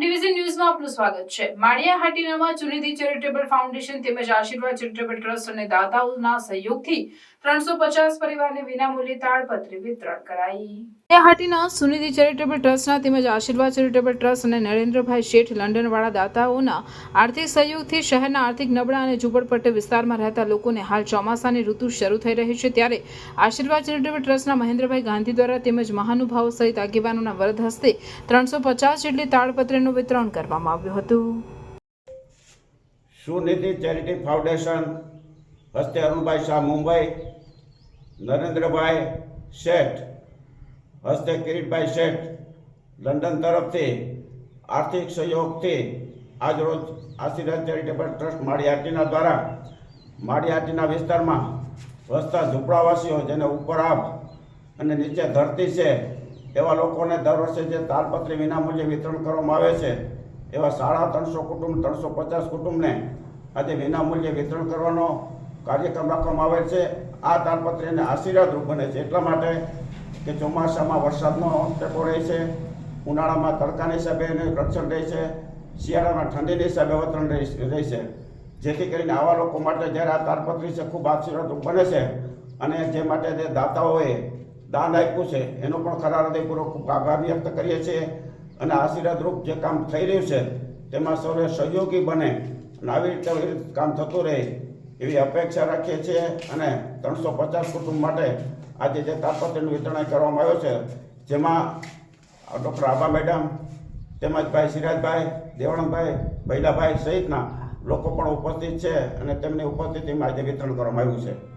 Division ન્યૂઝમાં આપનું સ્વાગત છે. માળિયા હાટીનામાં ચુનિધિ ચેરિટેબલ ફાઉન્ડેશન તેમજ આશીર્વાદ ચેરિટેબલ ટ્રસ્ટ અને દાતાઓના સહયોગથી ત્રણસો પચાસ પરિવારને વિનામૂલ્યે તાળપત્રી વિતરણ કરાઈ. હાટીના સુનિધિ ચેરિટેબલ ટ્રસ્ટના તેમજ આશીર્વાદ ચેરિટેબલ ટ્રસ્ટ અને નરેન્દ્રભાઈ શેઠ લંડનવાળા દાતાઓના આર્થિક સહયોગથી શહેરના આર્થિક નબળા અને ઝુંપડપટ્ટી વિસ્તારમાં રહેતા લોકોને હાલ ચોમાસાની ઋતુ શરૂ થઈ રહી છે. ત્યારે આશીર્વાદ ચેરિટેબલ ટ્રસ્ટના મહેન્દ્રભાઈ ગાંધી દ્વારા તેમજ મહાનુભાવો સહિત આગેવાનોના વરદ હસ્તે ત્રણસો પચાસ જેટલી તાળપત્રીનું વિતરણ કરવામાં આવ્યું હતું. સુનિધિ ચેરિટી ફાઉન્ડેશન હસ્તે અરુણભાઈ શાહ મુંબઈ, નરેન્દ્રભાઈ શેઠ હસ્તે કિરીટભાઈ શેઠ લંડન તરફથી આર્થિક સહયોગથી આજરોજ આશીર્વાદ ચેરિટેબલ ટ્રસ્ટ માળીહાટીના દ્વારા માળીહાટીના વિસ્તારમાં વસતા ઝૂંપડાવાસીઓ જેને ઉપર આપ અને નીચે ધરતી છે એવા લોકોને દર વર્ષે જે તાલપત્રી વિનામૂલ્યે વિતરણ કરવામાં આવે છે, એવા સાડા ત્રણસો કુટુંબ, ત્રણસો પચાસ કુટુંબને આજે વિનામૂલ્યે વિતરણ કરવાનો કાર્યક્રમ રાખવામાં આવે છે. આ તાલપત્રીને આશીર્વાદરૂપ બને છે. એટલા માટે કે ચોમાસામાં વરસાદનો ટેકો રહે છે, ઉનાળામાં તડકાની હિસાબે એને રક્ષણ રહે છે, શિયાળામાં ઠંડીની હિસાબે વતરણ રહે છે જેથી કરીને આવા લોકો માટે જ્યારે આ તાલપત્રી છે, ખૂબ આશીર્વાદરૂપ બને છે અને જે માટે જે દાતાઓએ દાન આપ્યું છે, એનો પણ ખરા હૃદયપૂર્વક ખૂબ આભાર વ્યક્ત કરીએ છીએ અને આશીર્વાદરૂપ જે કામ થઈ રહ્યું છે, તેમાં સૌને સહયોગી બને અને આવી રીતે કામ થતું રહે એવી અપેક્ષા રાખીએ છીએ અને ત્રણસો પચાસ કુટુંબ માટે આજે જે તાપત્રનું વિતરણ કરવામાં આવ્યું છે, જેમાં ડૉક્ટર આભા મેડમ, તેમજ ભાઈ સિરાજભાઈ દેવણભાઈ ભૈલાભાઈ સહિતના લોકો પણ ઉપસ્થિત છે અને તેમની ઉપસ્થિતિમાં આજે વિતરણ કરવામાં આવ્યું છે.